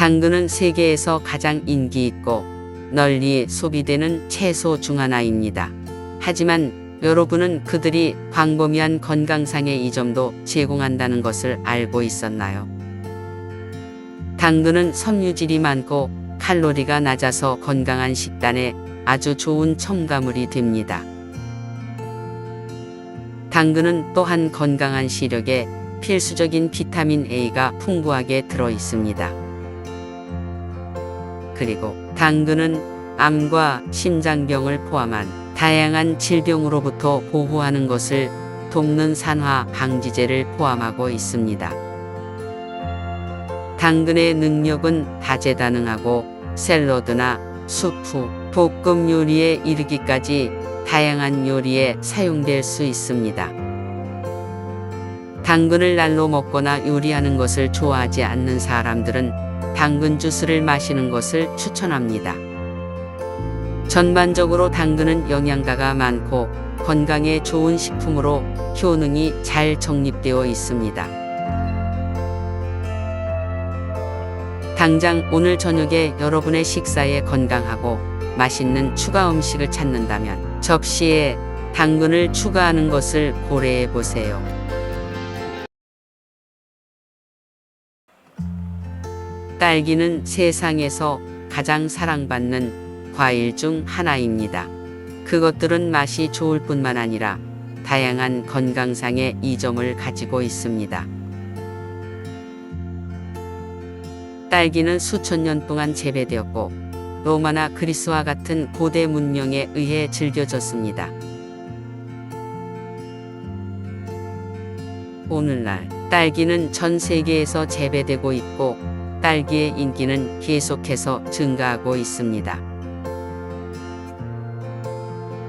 당근은 세계에서 가장 인기 있고 널리 소비되는 채소 중 하나입니다. 하지만 여러분은 그들이 광범위한 건강상의 이점도 제공한다는 것을 알고 있었나요? 당근은 섬유질이 많고 칼로리가 낮아서 건강한 식단에 아주 좋은 첨가물이 됩니다. 당근은 또한 건강한 시력에 필수적인 비타민 A가 풍부하게 들어 있습니다. 그리고 당근은 암과 심장병을 포함한 다양한 질병으로부터 보호하는 것을 돕는 산화 방지제를 포함하고 있습니다. 당근의 능력은 다재다능하고 샐러드나 수프, 볶음 요리에 이르기까지 다양한 요리에 사용될 수 있습니다. 당근을 날로 먹거나 요리하는 것을 좋아하지 않는 사람들은 당근 주스를 마시는 것을 추천합니다. 전반적으로 당근은 영양가가 많고 건강에 좋은 식품으로 효능이 잘 정립되어 있습니다. 당장 오늘 저녁에 여러분의 식사에 건강하고 맛있는 추가 음식을 찾는다면 접시에 당근을 추가하는 것을 고려해 보세요. 딸기는 세상에서 가장 사랑받는 과일 중 하나입니다. 그것들은 맛이 좋을 뿐만 아니라 다양한 건강상의 이점을 가지고 있습니다. 딸기는 수천 년 동안 재배되었고 로마나 그리스와 같은 고대 문명에 의해 즐겨졌습니다. 오늘날 딸기는 전 세계에서 재배되고 있고 딸기의 인기는 계속해서 증가하고 있습니다.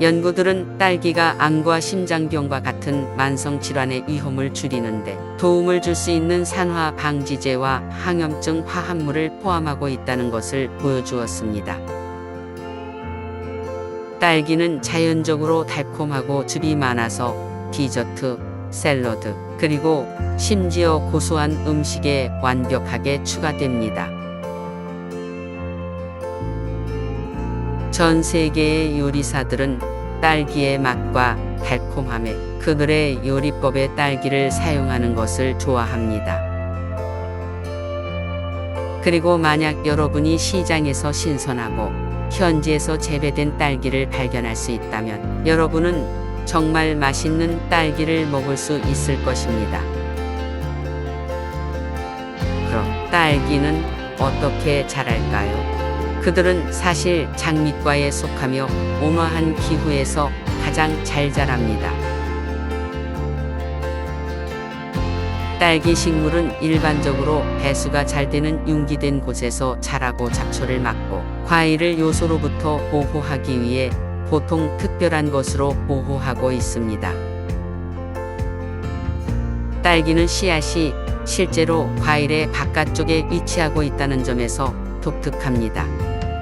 연구들은 딸기가 암과 심장병과 같은 만성 질환의 위험을 줄이는데 도움을 줄 수 있는 산화 방지제와 항염증 화합물을 포함하고 있다는 것을 보여주었습니다. 딸기는 자연적으로 달콤하고 즙이 많아서 디저트, 샐러드, 그리고 심지어 고소한 음식에 완벽하게 추가됩니다. 전 세계의 요리사들은 딸기의 맛과 달콤함에 그들의 요리법에 딸기를 사용하는 것을 좋아합니다. 그리고 만약 여러분이 시장에서 신선하고 현지에서 재배된 딸기를 발견할 수 있다면 여러분은 정말 맛있는 딸기를 먹을 수 있을 것입니다. 그럼 딸기는 어떻게 자랄까요? 그들은 사실 장미과에 속하며 온화한 기후에서 가장 잘 자랍니다. 딸기 식물은 일반적으로 배수가 잘 되는 융기된 곳에서 자라고 잡초를 막고 과일을 요소로부터 보호하기 위해 보통 특별한 것으로 보호하고 있습니다. 딸기는 씨앗이 실제로 과일의 바깥쪽에 위치하고 있다는 점에서 독특합니다.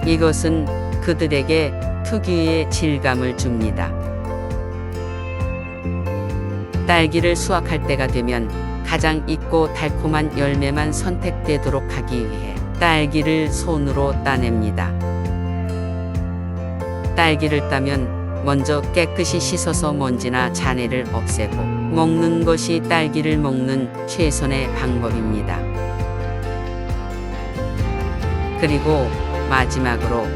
이것은 그들에게 특유의 질감을 줍니다. 딸기를 수확할 때가 되면 가장 익고 달콤한 열매만 선택되도록 하기 위해 딸기를 손으로 따냅니다. 딸기를 따면 먼저 깨끗이 씻어서 먼지나 잔해를 없애고 먹는 것이 딸기를 먹는 최선의 방법입니다. 그리고 마지막으로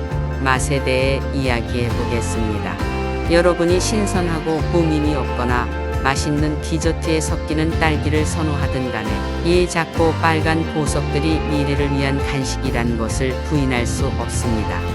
맛에 대해 이야기해 보겠습니다. 여러분이 신선하고 고민이 없거나 맛있는 디저트에 섞이는 딸기를 선호하든 간에 이 작고 빨간 보석들이 미래를 위한 간식이라는 것을 부인할 수 없습니다.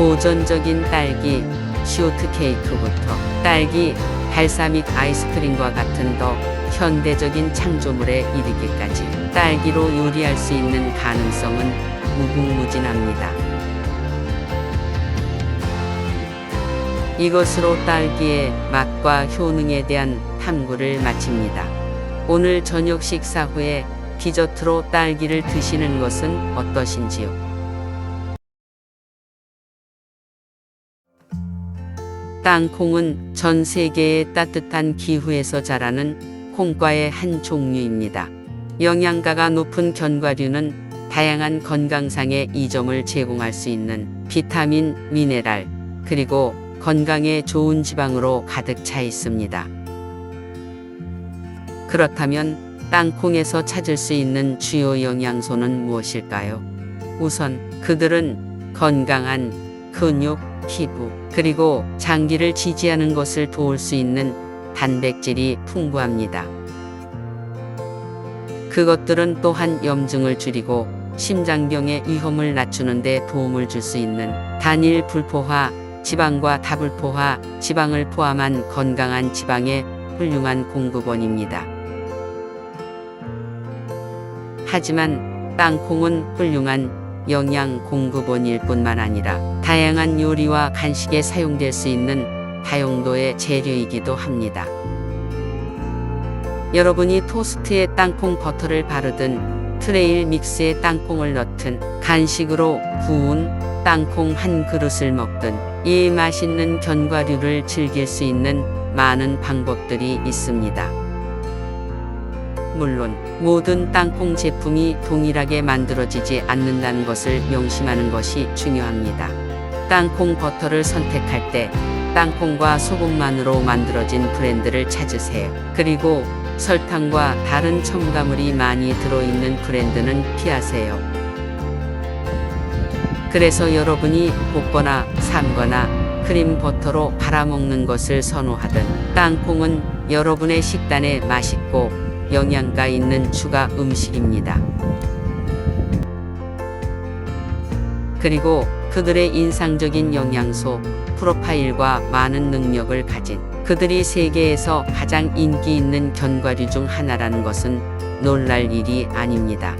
고전적인 딸기 쇼트 케이크부터 딸기 발사 믹 아이스크림과 같은 더 현대적인 창조물에 이르기까지 딸기로 요리할 수 있는 가능성은 무궁무진합니다. 이것으로 딸기의 맛과 효능에 대한 탐구를 마칩니다. 오늘 저녁 식사 후에 디저트로 딸기를 드시는 것은 어떠신지요? 땅콩은 전 세계의 따뜻한 기후에서 자라는 콩과의 한 종류입니다. 영양가가 높은 견과류는 다양한 건강상의 이점을 제공할 수 있는 비타민, 미네랄, 그리고 건강에 좋은 지방으로 가득 차 있습니다. 그렇다면 땅콩에서 찾을 수 있는 주요 영양소는 무엇일까요? 우선 그들은 건강한 근육, 피부, 그리고 장기를 지지하는 것을 도울 수 있는 단백질이 풍부합니다. 그것들은 또한 염증을 줄이고 심장병의 위험을 낮추는 데 도움을 줄 수 있는 단일 불포화, 지방과 다불포화, 지방을 포함한 건강한 지방의 훌륭한 공급원입니다. 하지만 땅콩은 훌륭한 영양 공급원일 뿐만 아니라 다양한 요리와 간식에 사용될 수 있는 다용도의 재료이기도 합니다. 여러분이 토스트에 땅콩 버터를 바르든 트레일 믹스에 땅콩을 넣든 간식으로 구운 땅콩 한 그릇을 먹든 이 맛있는 견과류를 즐길 수 있는 많은 방법들이 있습니다. 물론 모든 땅콩 제품이 동일하게 만들어지지 않는다는 것을 명심하는 것이 중요합니다. 땅콩 버터를 선택할 때 땅콩과 소금만으로 만들어진 브랜드를 찾으세요. 그리고 설탕과 다른 첨가물이 많이 들어있는 브랜드는 피하세요. 그래서 여러분이 볶거나 삶거나 크림 버터로 팔아먹는 것을 선호하든 땅콩은 여러분의 식단에 맛있고 영양가 있는 추가 음식입니다. 그리고 그들의 인상적인 영양소 프로파일과 많은 능력을 가진 그들이 세계에서 가장 인기 있는 견과류 중 하나라는 것은 놀랄 일이 아닙니다.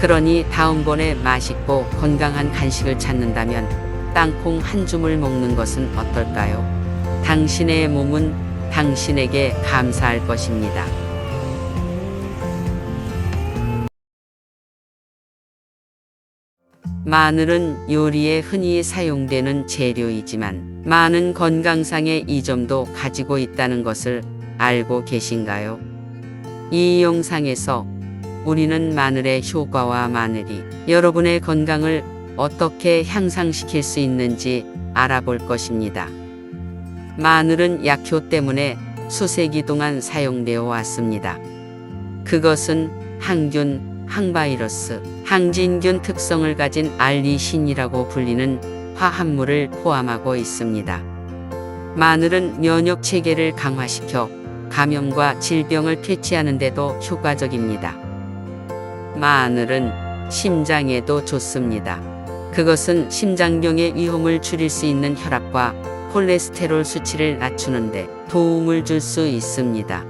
그러니 다음번에 맛있고 건강한 간식을 찾는다면 땅콩 한 줌을 먹는 것은 어떨까요? 당신의 몸은 당신에게 감사할 것입니다. 마늘은 요리에 흔히 사용되는 재료이지만 많은 건강상의 이점도 가지고 있다는 것을 알고 계신가요? 이 영상에서 우리는 마늘의 효과와 마늘이 여러분의 건강을 어떻게 향상시킬 수 있는지 알아볼 것입니다. 마늘은 약효 때문에 수세기 동안 사용되어 왔습니다. 그것은 항균, 항바이러스, 항진균 특성을 가진 알리신이라고 불리는 화합물을 포함하고 있습니다. 마늘은 면역 체계를 강화시켜 감염과 질병을 퇴치하는 데도 효과적입니다. 마늘은 심장에도 좋습니다. 그것은 심장병의 위험을 줄일 수 있는 혈압과 콜레스테롤 수치를 낮추는데 도움을 줄 수 있습니다.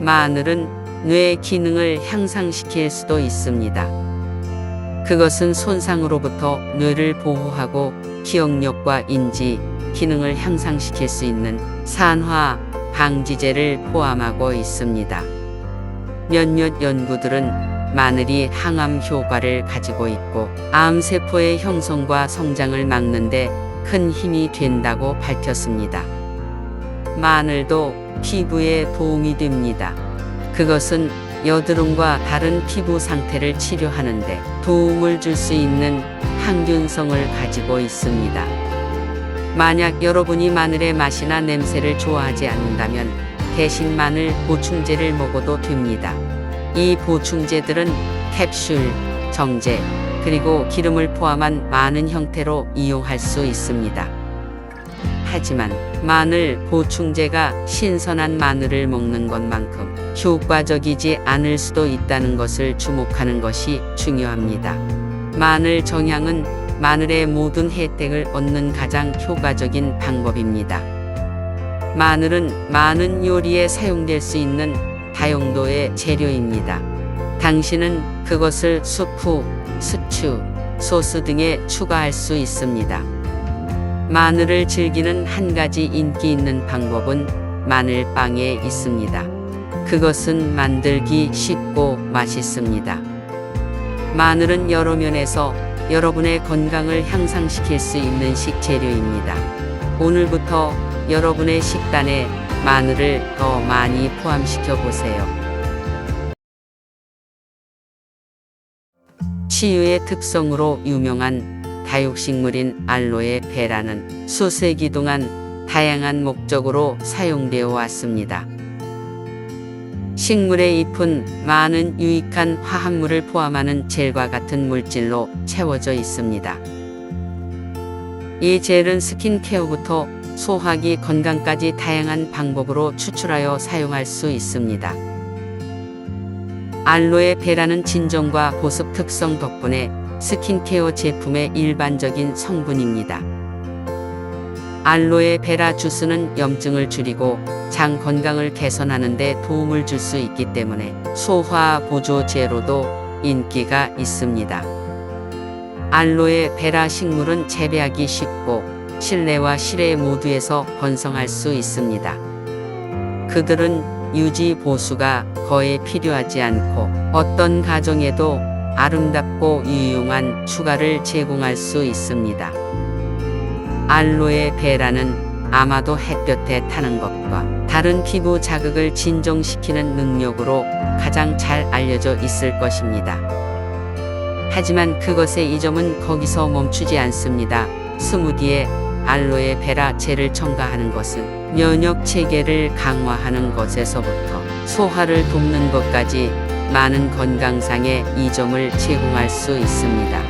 마늘은 뇌 기능을 향상시킬 수도 있습니다. 그것은 손상으로부터 뇌를 보호하고 기억력과 인지 기능을 향상시킬 수 있는 산화 방지제를 포함하고 있습니다. 몇몇 연구들은 마늘이 항암 효과를 가지고 있고 암세포의 형성과 성장을 막는데 큰 힘이 된다고 밝혔습니다. 마늘도 피부에 도움이 됩니다. 그것은 여드름과 다른 피부 상태를 치료하는데 도움을 줄 수 있는 항균성을 가지고 있습니다. 만약 여러분이 마늘의 맛이나 냄새를 좋아하지 않는다면 대신 마늘 보충제를 먹어도 됩니다. 이 보충제들은 캡슐, 정제, 그리고 기름을 포함한 많은 형태로 이용할 수 있습니다. 하지만 마늘 보충제가 신선한 마늘을 먹는 것만큼 효과적이지 않을 수도 있다는 것을 주목하는 것이 중요합니다. 마늘 정향은 마늘의 모든 혜택을 얻는 가장 효과적인 방법입니다. 마늘은 많은 요리에 사용될 수 있는 다용도의 재료입니다. 당신은 그것을 수프, 스튜, 소스 등에 추가할 수 있습니다. 마늘을 즐기는 한 가지 인기 있는 방법은 마늘빵에 있습니다. 그것은 만들기 쉽고 맛있습니다. 마늘은 여러 면에서 여러분의 건강을 향상시킬 수 있는 식재료입니다. 오늘부터 여러분의 식단에 마늘을 더 많이 포함시켜 보세요. 치유의 특성으로 유명한 다육식물인 알로에 베라는 수세기 동안 다양한 목적으로 사용되어 왔습니다. 식물의 잎은 많은 유익한 화합물을 포함하는 젤과 같은 물질로 채워져 있습니다. 이 젤은 스킨케어부터 소화기 건강까지 다양한 방법으로 추출하여 사용할 수 있습니다. 알로에 베라는 진정과 보습 특성 덕분에 스킨케어 제품의 일반적인 성분입니다. 알로에 베라 주스는 염증을 줄이고 장 건강을 개선하는 데 도움을 줄 수 있기 때문에 소화 보조제로도 인기가 있습니다. 알로에 베라 식물은 재배하기 쉽고 실내와 실외 모두에서 번성할 수 있습니다. 그들은 유지 보수가 거의 필요하지 않고 어떤 가정에도 아름답고 유용한 추가를 제공할 수 있습니다. 알로에 베라는 아마도 햇볕에 타는 것과 다른 피부 자극을 진정시키는 능력으로 가장 잘 알려져 있을 것입니다. 하지만 그것의 이점은 거기서 멈추지 않습니다. 스무디에 알로에 베라 젤을 첨가하는 것은 면역 체계를 강화하는 것에서부터 소화를 돕는 것까지 많은 건강상의 이점을 제공할 수 있습니다.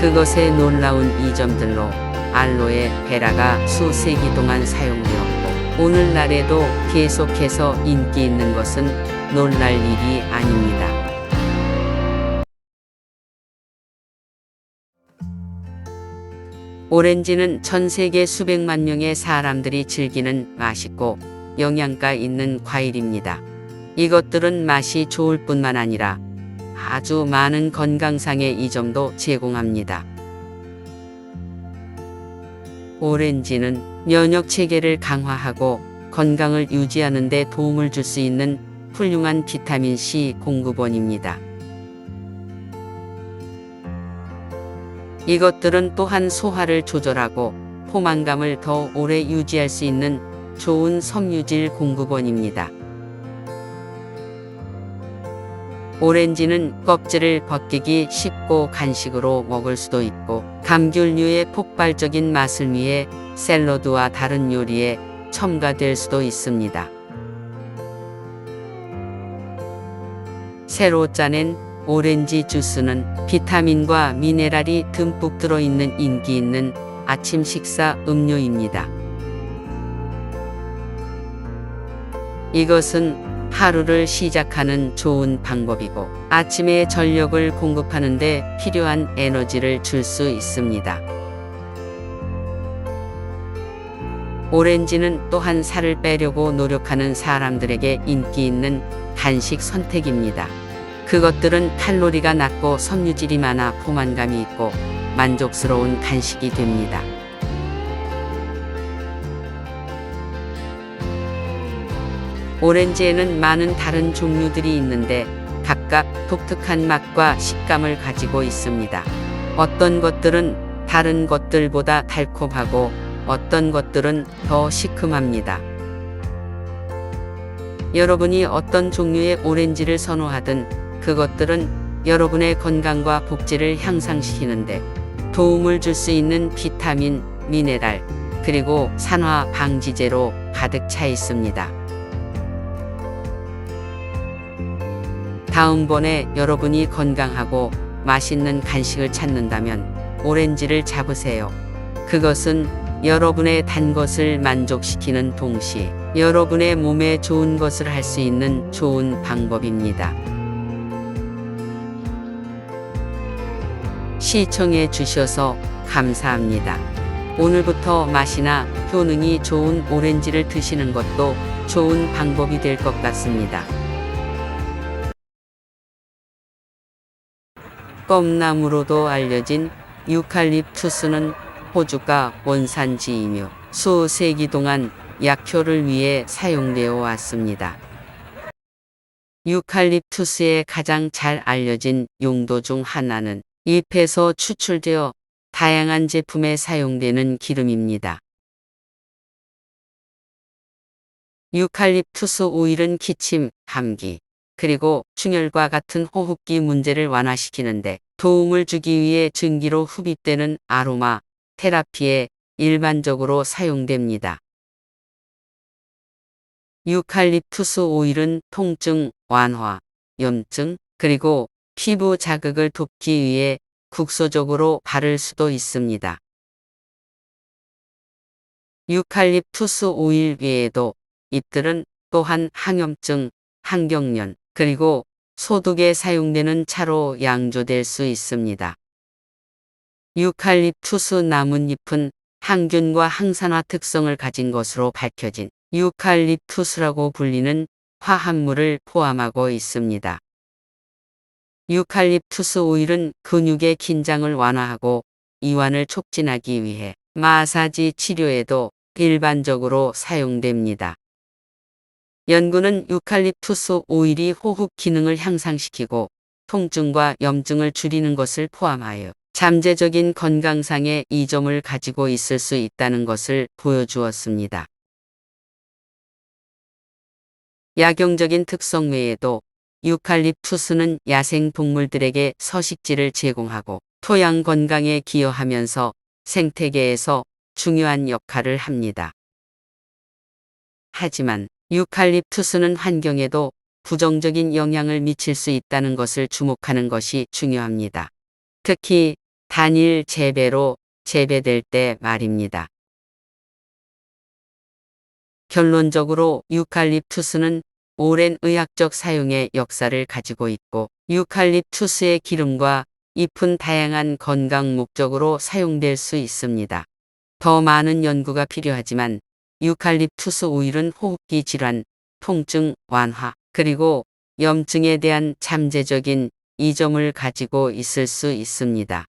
그것의 놀라운 이점들로 알로에 베라가 수세기 동안 사용되었고 오늘날에도 계속해서 인기 있는 것은 놀랄 일이 아닙니다. 오렌지는 전 세계 수백만 명의 사람들이 즐기는 맛있고 영양가 있는 과일입니다. 이것들은 맛이 좋을 뿐만 아니라 아주 많은 건강상의 이점도 제공합니다. 오렌지는 면역 체계를 강화하고 건강을 유지하는 데 도움을 줄 수 있는 훌륭한 비타민 C 공급원입니다. 이것들은 또한 소화를 조절하고 포만감을 더 오래 유지할 수 있는 좋은 섬유질 공급원입니다. 오렌지는 껍질을 벗기기 쉽고 간식으로 먹을 수도 있고 감귤류의 폭발적인 맛을 위해 샐러드와 다른 요리에 첨가될 수도 있습니다. 새로 짜낸 오렌지 주스는 비타민과 미네랄이 듬뿍 들어있는 인기 있는 아침 식사 음료입니다. 이것은 하루를 시작하는 좋은 방법이고 아침에 전력을 공급하는데 필요한 에너지를 줄 수 있습니다. 오렌지는 또한 살을 빼려고 노력하는 사람들에게 인기 있는 간식 선택입니다. 그것들은 칼로리가 낮고 섬유질이 많아 포만감이 있고 만족스러운 간식이 됩니다. 오렌지에는 많은 다른 종류들이 있는데 각각 독특한 맛과 식감을 가지고 있습니다. 어떤 것들은 다른 것들보다 달콤하고 어떤 것들은 더 시큼합니다. 여러분이 어떤 종류의 오렌지를 선호하든 그것들은 여러분의 건강과 복지를 향상시키는데 도움을 줄 수 있는 비타민, 미네랄, 그리고 산화 방지제로 가득 차 있습니다. 다음번에 여러분이 건강하고 맛있는 간식을 찾는다면 오렌지를 잡으세요. 그것은 여러분의 단 것을 만족시키는 동시에 여러분의 몸에 좋은 것을 할 수 있는 좋은 방법입니다. 시청해 주셔서 감사합니다. 오늘부터 맛이나 효능이 좋은 오렌지를 드시는 것도 좋은 방법이 될 것 같습니다. 껌나무로도 알려진 유칼립투스는 호주가 원산지이며 수세기 동안 약효를 위해 사용되어 왔습니다. 유칼립투스의 가장 잘 알려진 용도 중 하나는 잎에서 추출되어 다양한 제품에 사용되는 기름입니다. 유칼립투스 오일은 기침, 감기, 그리고 충혈과 같은 호흡기 문제를 완화시키는데 도움을 주기 위해 증기로 흡입되는 아로마 테라피에 일반적으로 사용됩니다. 유칼립투스 오일은 통증 완화, 염증, 그리고 피부 자극을 돕기 위해 국소적으로 바를 수도 있습니다. 유칼립투스 오일 외에도 잎들은 또한 항염증, 항경련, 그리고 소독에 사용되는 차로 양조될 수 있습니다. 유칼립투스 나뭇잎은 항균과 항산화 특성을 가진 것으로 밝혀진 유칼립투스라고 불리는 화합물을 포함하고 있습니다. 유칼립투스 오일은 근육의 긴장을 완화하고 이완을 촉진하기 위해 마사지 치료에도 일반적으로 사용됩니다. 연구는 유칼립투스 오일이 호흡 기능을 향상시키고 통증과 염증을 줄이는 것을 포함하여 잠재적인 건강상의 이점을 가지고 있을 수 있다는 것을 보여주었습니다. 약용적인 특성 외에도 유칼립투스는 야생 동물들에게 서식지를 제공하고 토양 건강에 기여하면서 생태계에서 중요한 역할을 합니다. 하지만 유칼립투스는 환경에도 부정적인 영향을 미칠 수 있다는 것을 주목하는 것이 중요합니다. 특히 단일 재배로 재배될 때 말입니다. 결론적으로 유칼립투스는 오랜 의학적 사용의 역사를 가지고 있고 유칼립투스의 기름과 잎은 다양한 건강 목적으로 사용될 수 있습니다. 더 많은 연구가 필요하지만 유칼립투스 오일은 호흡기 질환, 통증 완화, 그리고 염증에 대한 잠재적인 이점을 가지고 있을 수 있습니다.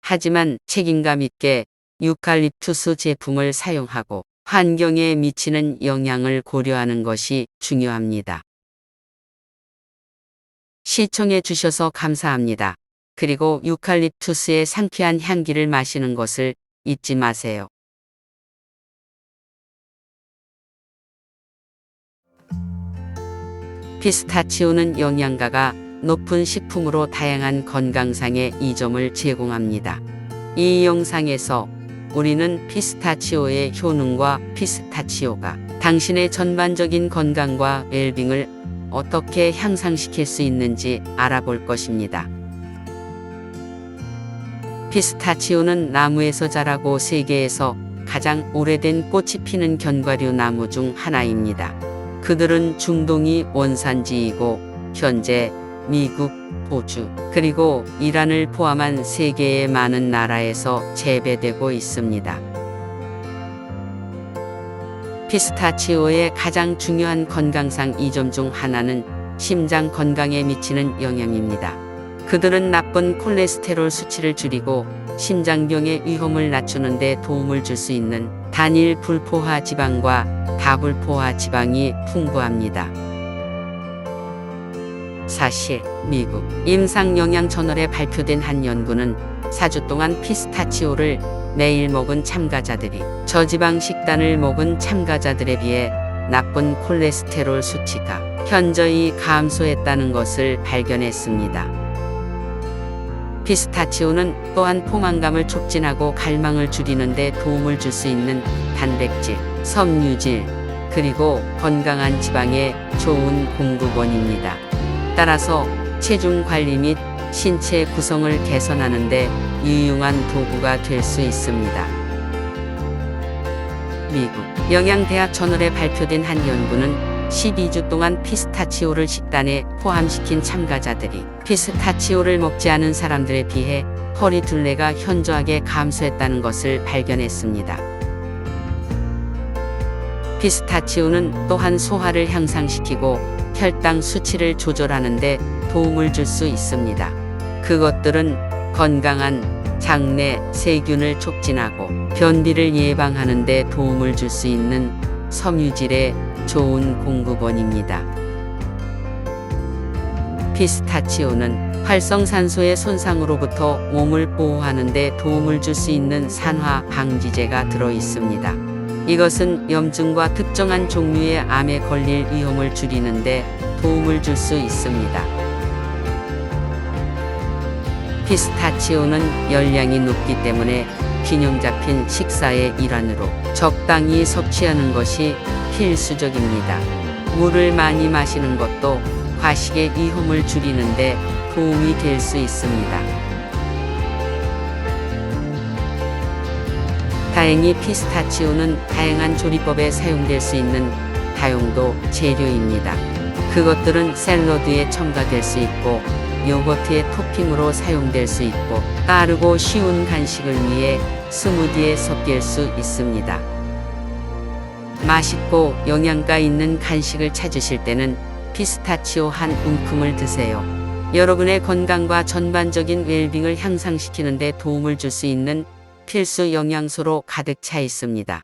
하지만 책임감 있게 유칼립투스 제품을 사용하고 환경에 미치는 영향을 고려하는 것이 중요합니다. 시청해 주셔서 감사합니다. 그리고 유칼립투스의 상쾌한 향기를 마시는 것을 잊지 마세요. 피스타치오는 영양가가 높은 식품으로 다양한 건강상의 이점을 제공합니다. 이 영상에서 우리는 피스타치오의 효능과 피스타치오가 당신의 전반적인 건강과 웰빙을 어떻게 향상시킬 수 있는지 알아볼 것입니다. 피스타치오는 나무에서 자라고 세계에서 가장 오래된 꽃이 피는 견과류 나무 중 하나입니다. 그들은 중동이 원산지이고 현재 미국, 호주, 그리고 이란을 포함한 세계의 많은 나라에서 재배되고 있습니다. 피스타치오의 가장 중요한 건강상 이점 중 하나는 심장 건강에 미치는 영향입니다. 그들은 나쁜 콜레스테롤 수치를 줄이고 심장병의 위험을 낮추는 데 도움을 줄 수 있는 단일 불포화 지방과 다불포화 지방이 풍부합니다. 사실 미국 임상영양저널에 발표된 한 연구는 4주 동안 피스타치오를 매일 먹은 참가자들이 저지방 식단을 먹은 참가자들에 비해 나쁜 콜레스테롤 수치가 현저히 감소했다는 것을 발견했습니다. 피스타치오는 또한 포만감을 촉진하고 갈망을 줄이는 데 도움을 줄 수 있는 단백질, 섬유질, 그리고 건강한 지방의 좋은 공급원입니다. 따라서 체중 관리 및 신체 구성을 개선하는 데 유용한 도구가 될 수 있습니다. 미국 영양대학 저널에 발표된 한 연구는 12주 동안 피스타치오를 식단에 포함시킨 참가자들이 피스타치오를 먹지 않은 사람들에 비해 허리 둘레가 현저하게 감소했다는 것을 발견했습니다. 피스타치오는 또한 소화를 향상시키고 혈당 수치를 조절하는 데 도움을 줄 수 있습니다. 그것들은 건강한 장내 세균을 촉진하고 변비를 예방하는 데 도움을 줄 수 있는 섬유질의 좋은 공급원입니다. 피스타치오는 활성산소의 손상으로부터 몸을 보호하는 데 도움을 줄 수 있는 산화 방지제가 들어 있습니다. 이것은 염증과 특정한 종류의 암에 걸릴 위험을 줄이는데 도움을 줄 수 있습니다. 피스타치오는 열량이 높기 때문에 균형 잡힌 식사의 일환으로 적당히 섭취하는 것이 필수적입니다. 물을 많이 마시는 것도 과식의 위험을 줄이는데 도움이 될 수 있습니다. 다행히 피스타치오는 다양한 조리법에 사용될 수 있는 다용도 재료입니다. 그것들은 샐러드에 첨가될 수 있고 요거트의 토핑으로 사용될 수 있고 빠르고 쉬운 간식을 위해 스무디에 섞일 수 있습니다. 맛있고 영양가 있는 간식을 찾으실 때는 피스타치오 한 움큼을 드세요. 여러분의 건강과 전반적인 웰빙을 향상시키는 데 도움을 줄 수 있는 필수 영양소로 가득 차 있습니다.